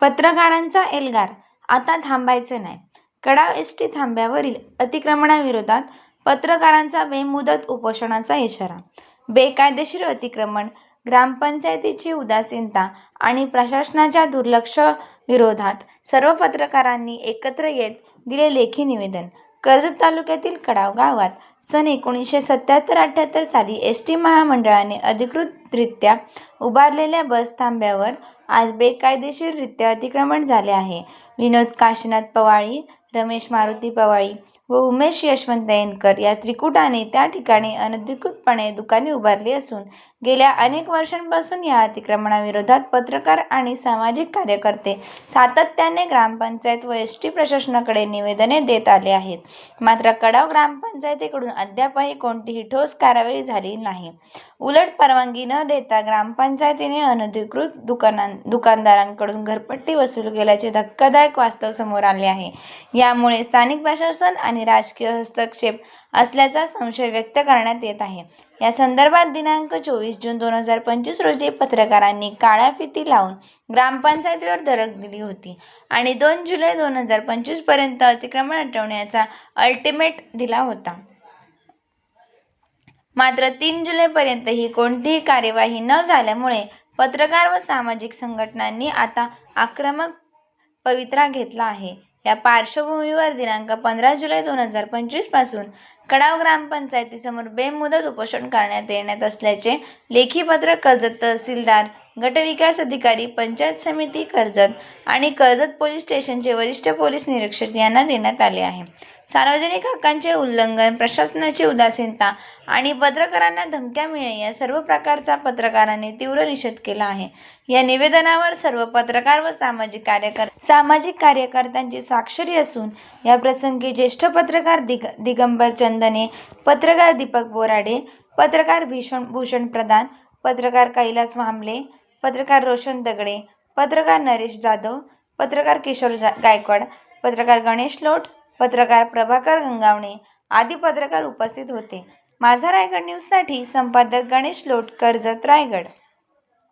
पत्रकारांचा एल्गार. आता थांबायचं नाही. कडाव एस टी थांब्यावरील अतिक्रमणाविरोधात पत्रकारांचा बेमुदत उपोषणाचा इशारा. बेकायदेशीर अतिक्रमण ग्रामपंचायतीची उदासीनता आणि प्रशासनाच्या दुर्लक्षाविरोधात सर्व पत्रकारांनी एकत्र येत दिले लेखी निवेदन. कर्जत तालुक्यातील कडाव गावात सन एकोणीसशे सत्याहत्तर अठ्ठ्याहत्तर साली एस टी महामंडळाने अधिकृतरित्या उभारलेल्या बस थांब्यावर आज बेकायदेशीररित्या अतिक्रमण झाले आहे. विनोद काशीनाथ पवाळी रमेश मारुती पवाळी व उमेश यशवंत नयनकर या त्रिकुटाने त्या ठिकाणी अनधिकृतपणे दुकाने उभारली असून गेल्या अनेक वर्षांपासून या अतिक्रमणाविरोधात पत्रकार आणि सामाजिक कार्यकर्ते सातत्याने ग्रामपंचायत व एस टी प्रशासनाकडे निवेदने देत आले आहेत. मात्र कडाव ग्रामपंचायतीकडून अद्यापही कोणतीही ठोस कारवाई झाली नाही. उलट परवानगी न देता ग्रामपंचायतीने अनधिकृत दुकानां दुकानदारांकडून घरपट्टी वसूल केल्याचे धक्कादायक वास्तव समोर आले आहे. यामुळे स्थानिक प्रशासन आणि राजकीय हस्तक्षेप असल्याचा संशय व्यक्त करण्यात येत आहे. या संदर्भात दिनांक चोवीस जून दोन हजार पंचवीस रोजी पत्रकारांनी काळ्या फिती लावून ग्रामपंचायतीवर धडक दिली होती आणि दोन जुलै दोन हजार पंचवीसपर्यंत अतिक्रमण हटवण्याचा अल्टिमेट दिला होता. मात्र तीन जुलैपर्यंतही कोणतीही कार्यवाही न झाल्यामुळे पत्रकार व सामाजिक संघटनांनी आता आक्रमक पवित्रा घेतला आहे. या पार्श्वभूमीवर दिनांक पंधरा जुलै दोन हजार पंचवीसपासून कडाव ग्रामपंचायतीसमोर बेमुदत उपोषण करण्यात येण्यात असल्याचे लेखी पत्र कर्जत तहसीलदार गटविकास अधिकारी पंचायत समिती कर्जत आणि कर्जत पोलीस स्टेशनचे वरिष्ठ पोलीस निरीक्षक यांना देण्यात आले आहे. सार्वजनिक हक्कांचे उल्लंघन प्रशासनाची उदासीनता आणि पत्रकारांना धमक्या मिळणे या सर्व प्रकारचा पत्रकारांनी तीव्र निषेध केला आहे. या निवेदनावर सर्व पत्रकार व सामाजिक कार्यकर सामाजिक कार्यकर्त्यांची स्वाक्षरी असून या प्रसंगी ज्येष्ठ पत्रकार दिग दिगंबर चंदने पत्रकार दीपक बोराडे पत्रकार भीषण भूषण प्रधान पत्रकार कैलास भांबले पत्रकार रोशन दगडे पत्रकार नरेश जाधव पत्रकार किशोर जा गायकवाड पत्रकार गणेश लोट पत्रकार प्रभाकर गंगावणे आदी पत्रकार उपस्थित होते. माझा रायगड न्यूजसाठी संपादक गणेश लोट कर्जत रायगड.